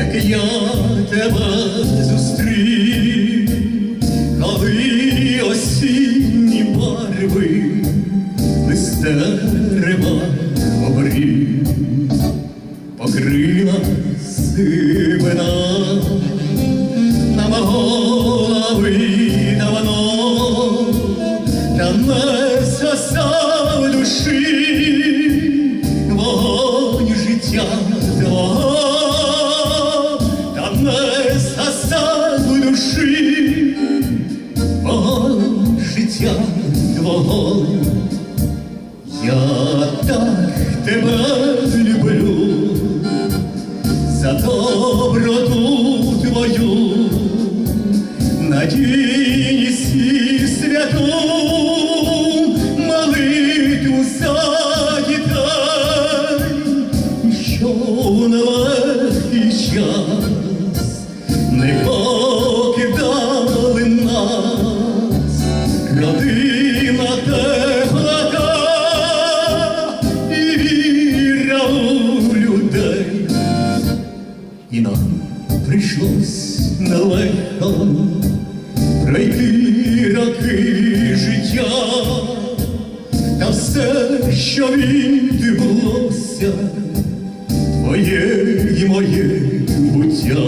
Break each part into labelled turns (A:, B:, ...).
A: як я тебе зустрів, коли осінні барви листерева обрів, покрила сивина на голови надійність Пройти життя, та все, що відбулося, твоє і моє буття,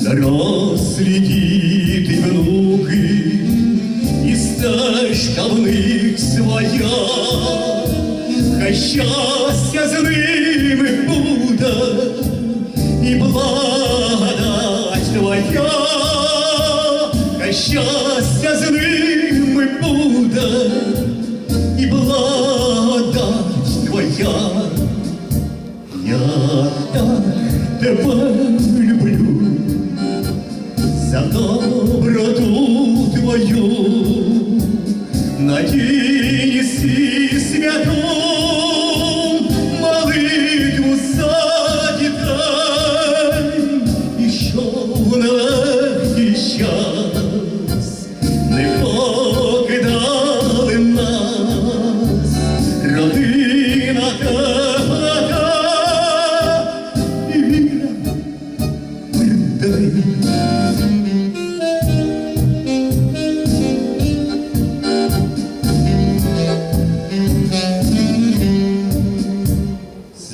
A: дорослі діти, внуки, і стежка в них своя, хай щастя з ними надійність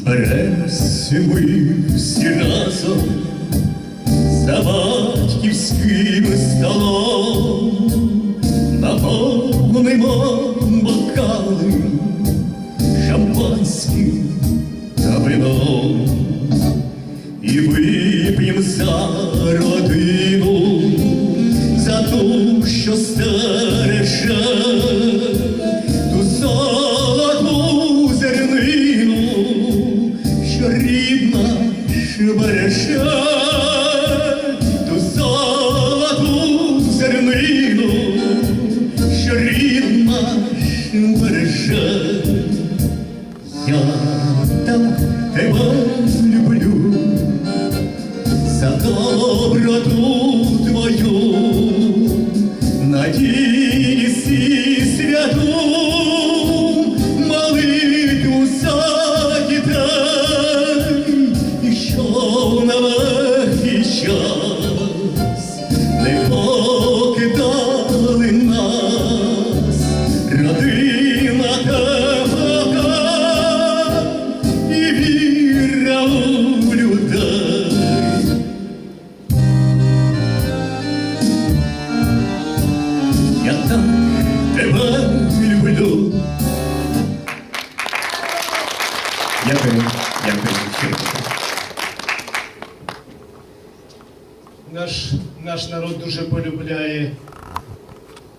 A: Зберемося ми всі разом за батьківським столом, наповнимо бокали шампанським та вином. І вип'ємо за родину,
B: Наш, наш народ дуже полюбляє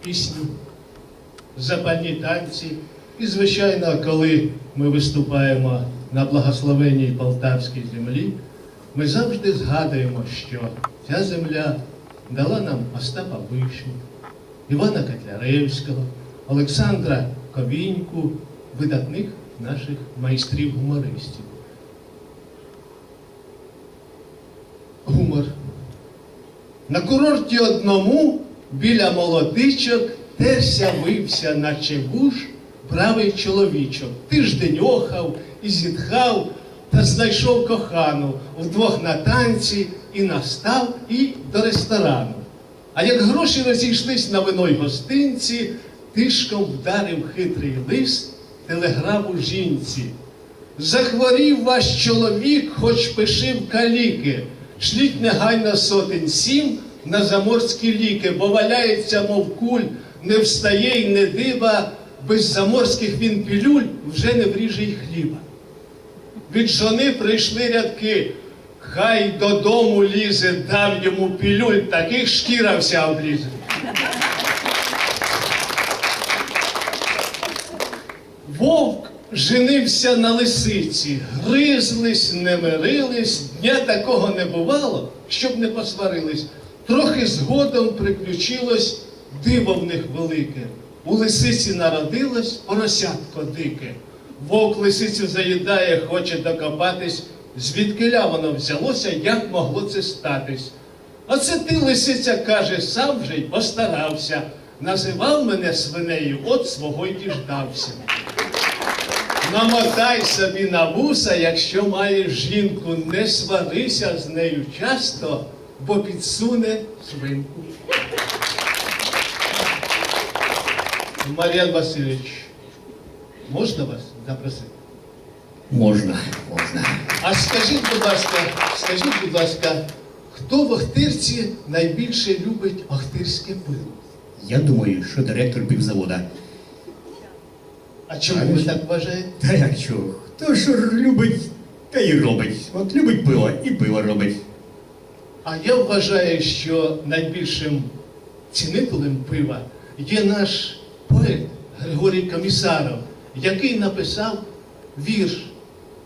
B: пісню, запальні танці. І, звичайно, коли ми виступаємо на благословенній полтавській землі, ми завжди згадуємо, що ця земля дала нам Остапа Вишню, Івана Котляревського, Олександра Ковіньку, видатних наших майстрів-гумористів. Гумор. На курорті одному біля молодичок терся вився, наче вуж, правий чоловічок. Тиждень охав і зітхав, та знайшов кохану вдвох на танці і настав, і до ресторану. А як гроші розійшлись на вино гостинці, тишком вдарив хитрий лист телеграму жінці. Захворів ваш чоловік, хоч пиши в каліки. Шліть негайно сотень сім на заморські ліки, бо валяється, мов куль, не встає й не дива, без заморських він пілюль вже не вріже й хліба. Від жони прийшли рядки. Хай додому лізе, дам йому пілюль, таких шкіра вся облізе. Вовк женився на лисиці, гризлись, не мирились, дня такого не бувало, щоб не посварились. Трохи згодом приключилось диво в них велике. У лисиці народилось поросятко дике. Вовк лисицю заїдає, хоче докопатись, звідкиля воно взялося, як могло це статись. Оце ти, лисиця, каже, сам вже й постарався. Називав мене свинею, от свого й діждався. Намотай собі на вуса, якщо маєш жінку, не сварися з нею часто, бо підсуне свинку. Мар'ян Васильович, можна вас запросити?
A: Можна, можна.
B: А скажіть, будь ласка, скажіть, будь ласка, хто в Охтирці найбільше любить охтирське пиво?
A: Я думаю, що директор півзавода.
B: А чому ви так вважаєте?
A: Та як що? Хто що любить, та й робить. От любить пиво і пиво робить.
B: А я вважаю, що найбільшим цінителем пива є наш поет Григорій Комісаров, який написав вірш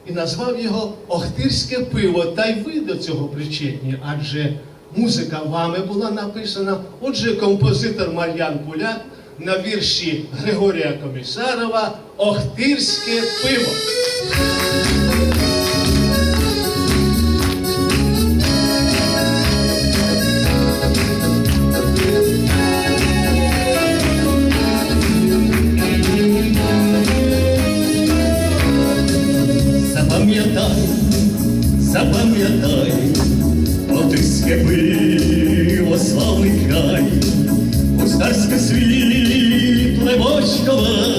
B: і назвав його Охтирське пиво. Та й ви до цього причетні, адже музика вами була написана. Отже, композитор Мар'ян Пуляк на вірші Григорія Комісарова Охтирське пиво.
A: Запам'ятай, запам'ятай, Отиське пиво, славний край, Густарське світле бочкове,